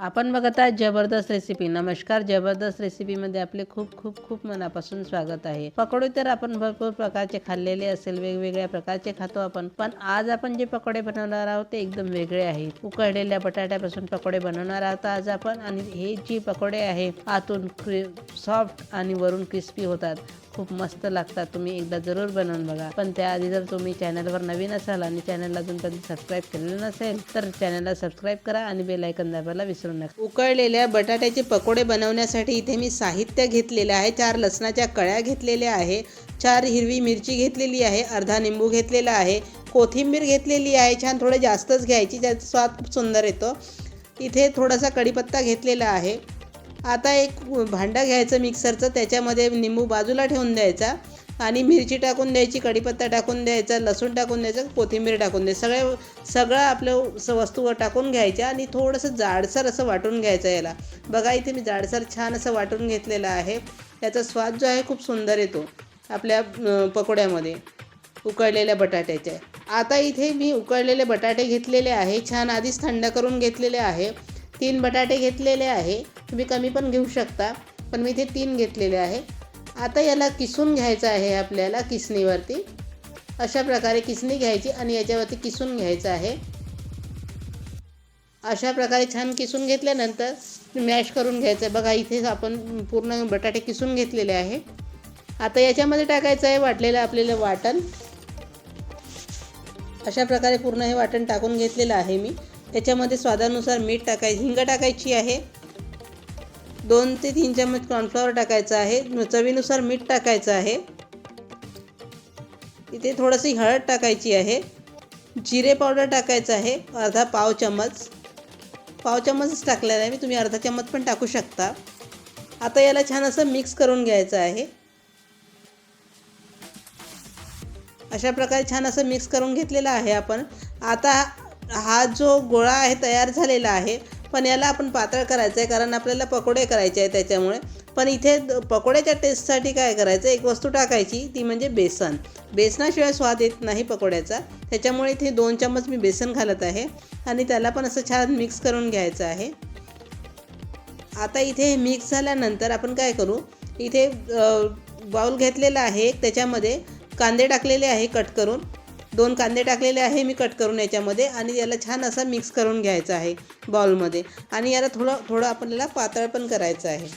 आपण बघत आहात जबरदस्त रेसिपी नमस्कार. जबरदस्त रेसिपीमध्ये आपले खूप खूप खूप मनापासून स्वागत आहे. पकोडे तर आपण भरपूर प्रकारचे खाल्लेले असेल वेगवेगळ्या प्रकारचे खातो आपण. पण आज आपण जे पकोडे बनवणार आहोत ते एकदम वेगळे आहेत. उकळलेल्या बटाट्यापासून पकोडे बनवणार आहोत आज आपण. आणि हे जी पकोडे आहे आतून सॉफ्ट आणि वरून क्रिस्पी होतात. खूप मस्त लागतात. तुम्ही एकदा जरूर बनवून बघा. पण त्याआधी जर तुम्ही चॅनलवर नवीन असाल आणि चॅनलला अजूनपर्यंत सबस्क्राईब केलेलं नसेल तर चॅनलला सबस्क्राईब करा आणि बेल ऐकन दाबायला विसरू नका उकळलेल्या बटाट्याचे पकोडे बनवण्यासाठी इथे मी साहित्य घेतलेले आहे. चार लसणाच्या कळ्या घेतलेल्या आहे. चार हिरवी मिरची घेतलेली आहे. अर्धा निंबू घेतलेला आहे. कोथिंबीर घेतलेली आहे. छान थोडं जास्तच घ्यायची त्याचा स्वाद खूप सुंदर येतो. इथे थोडासा कढीपत्ता घेतलेला आहे. आता एक भांडं घ्यायचं मिक्सरचं. त्याच्यामध्ये निंबू बाजूला ठेवून द्यायचा. आणि मिरची टाकून द्यायची कढीपत्ता टाकून द्यायचा लसूण टाकून द्यायचं कोथिंबीर टाकून द्यायचं. सगळे सगळं आपलं स वस्तूवर टाकून घ्यायच्या आणि थोडंसं जाडसर असं वाटून घ्यायचं याला. बघा इथे मी जाडसर छान असं वाटून घेतलेलं आहे. त्याचा स्वाद जो आहे खूप सुंदर येतो आपल्या पकोड्यामध्ये उकळलेल्या बटाट्याच्या. आता इथे मी उकळलेले बटाटे घेतलेले आहे. छान आधीच थंड करून घेतलेले आहे. तीन बटाटे घेतलेले आहे. तुम्ही कमी पण घेऊ शकता पण मी इथे तीन घेतलेले आहे. आता याला किसून घ्यायचं आहे आपल्याला किसणीवरती. अशा प्रकारे किसणी घ्यायची आणि याच्यावरती किसून घ्यायचं आहे. अशा प्रकारे छान किसून घेतल्यानंतर मॅश करून घ्यायचं आहे. बघा इथे आपण पूर्ण बटाटे किसून घेतलेले आहे. आता याच्यामध्ये टाकायचं आहे वाटलेलं आपल्याला वाटण. अशा प्रकारे पूर्ण हे वाटण टाकून घेतलेलं आहे मी. त्याच्यामध्ये स्वादानुसार मीठ टाकाय हिंग टाकायची आहे. दोन ते तीन चम्मच कॉर्नफ्लॉवर टाकायचं आहे. चवीनुसार मीठ टाकायचं आहे. इथे थोडीशी हळद टाकायची आहे. जिरे पावडर टाकायचं आहे. अर्धा पाव चम्मच. पाव चम्मचच टाकलेला आहे मी. तुम्ही अर्धा चम्मच पण टाकू शकता. आता याला छान असं मिक्स करून घ्यायचं आहे. अशा प्रकारे छान असं मिक्स करून घेतलेलं आहे आपण. आता हा जो गोळा आहे तयार झालेला आहे पण याला आपण पातळ करायचं आहे कारण आपल्याला पकोडे करायचे आहे त्याच्यामुळे. पण इथे द- पकोड्याच्या टेस्टसाठी काय करायचं एक वस्तू टाकायची ती म्हणजे बेसन. बेसनाशिवाय स्वाद येत नाही पकोड्याचा. त्याच्यामुळे इथे दोन चम्मच मी बेसन घालत आहे आणि त्याला पण असं छान मिक्स करून घ्यायचं आहे. आता इथे हे मिक्स झाल्यानंतर आपण काय करू इथे बाउल घेतलेला आहे त्याच्यामध्ये कांदे टाकलेले आहे कट करून. दोन कांदे टाकलेले आहे मी कट करून याच्यामध्ये आणि याला छान असं मिक्स करून घ्यायचं आहे बॉलमध्ये आणि याला थोडं थोडं आपल्याला पातळ पण करायचं आहे.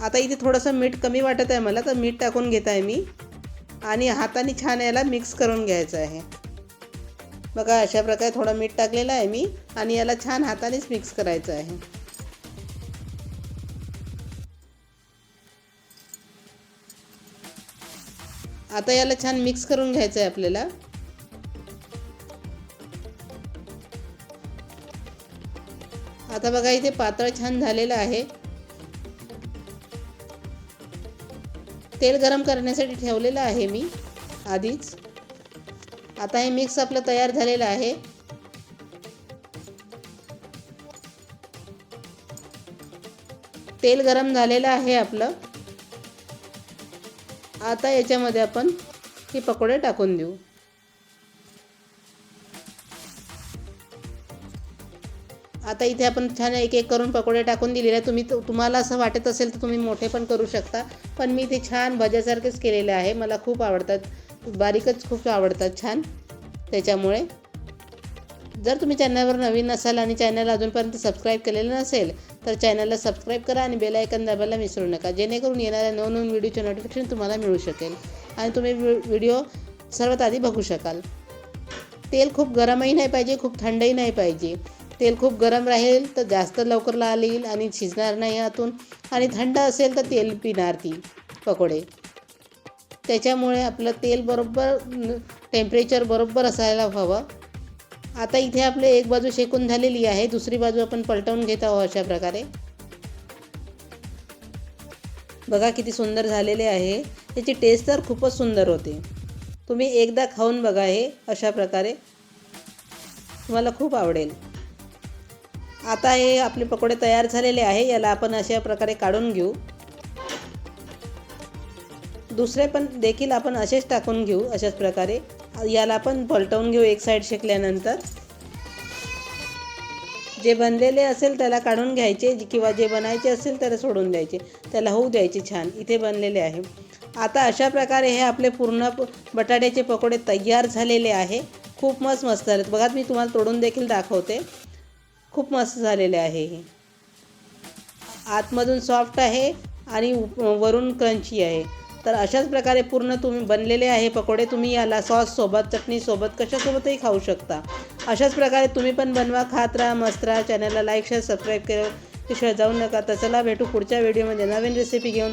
आता इथे थोडंसं मीठ कमी वाटत आहे मला तर मीठ टाकून घेत आहे मी. आणि हाताने छान याला मिक्स करून घ्यायचं आहे. बघा अशा प्रकारे थोडं मीठ टाकलेलं आहे मी आणि याला छान हातानेच मिक्स करायचं आहे. आता याला छान मिक्स करून घ्यायचं आहे आपल्याला. आता बघा इथे पातळ छान झालेलं आहे. तेल गरम करण्यासाठी ठेवलेलं आहे मी आधीच. आता हे मिक्स आपलं तयार झालेलं आहे. तेल गरम झालेलं आहे आपलं. आता याच्यामध्ये आपण हे पकोडे टाकून देऊ. आता इथे आपण छान एक एक करून पकोडे टाकून दिलेले आहे तुम्ही तुम्हाला असं वाटत असेल तर तुम्ही मोठे पण करू शकता. पण मी ते छान भज्यासारखेच केलेले आहे. मला खूप आवडतात. बारीकच खूप आवडतात छान. त्याच्यामुळे जर तुम्ही चॅनलवर नवीन असाल आणि चॅनल अजूनपर्यंत सबस्क्राईब केलेलं नसेल तर चॅनलला सबस्क्राईब करा आणि बेल आयकन दाबायला विसरू नका जेणेकरून येणाऱ्या नवनवीन व्हिडिओचे नोटिफिकेशन तुम्हाला मिळू शकेल. आणि तुम्ही व्हिडिओ सर्वात आधी बघू शकाल. तेल खूप गरमही नाही पाहिजे खूप थंडही नाही पाहिजे. तेल खूप गरम राहील तर जास्त लवकर लाल येईल आणि शिजणार नाही आतून. आणि थंड असेल तर तेल पिणार ती पकोडे. त्याच्यामुळे आपलं तेल बरोबर टेम्परेचर बरोबर असायला हवं. आता इथे आपले एक बाजू शेकून झालेली आहे दुसरी बाजू आपण पलटवून घेत आहोत अशा प्रकारे. बघा किती सुंदर झालेले आहे. त्याची टेस्ट तर खूपच सुंदर होते. तुम्ही एकदा खाऊन बघा हे अशा प्रकारे. तुम्हाला खूप आवडेल. आता हे आपले पकोडे तयार झालेले आहे याला आपण अशा प्रकारे काढून घेऊ. दुसरे पण देखील आपण असेच टाकून घेऊ अशाच प्रकारे. याला आपण पलटवून घेऊ एक साईड शेकल्यानंतर. जे बनलेले असेल त्याला काढून घ्यायचे किंवा जे बनायचे असेल त्याला सोडून द्यायचे. त्याला होऊ द्यायचे छान इथे बनलेले आहे. आता अशा प्रकारे हे आपले पूर्ण प- बटाट्याचे पकोडे तयार झालेले आहे. खूप मस्त मस्त झालेत. बघा मी तुम्हाला तोडून देखील दाखवते. खूप मस्त झालेले आहे हे. आतमधून सॉफ्ट आहे आणि उप- वरून क्रंची आहे. तर अशाच प्रकारे पूर्ण तुम्ही बनलेले आहे पकोडे तुम्ही याला सॉससोबत चटणीसोबत कशासोबतही खाऊ शकता. अशाच प्रकारे तुम्ही पण बनवा खात राहा मस्त राहा. चॅनलला लाईक शेअर सबस्क्राईब केल्याशिवाय जाऊ नका. तर चला भेटू पुढच्या व्हिडिओमध्ये नवीन रेसिपी घेऊन.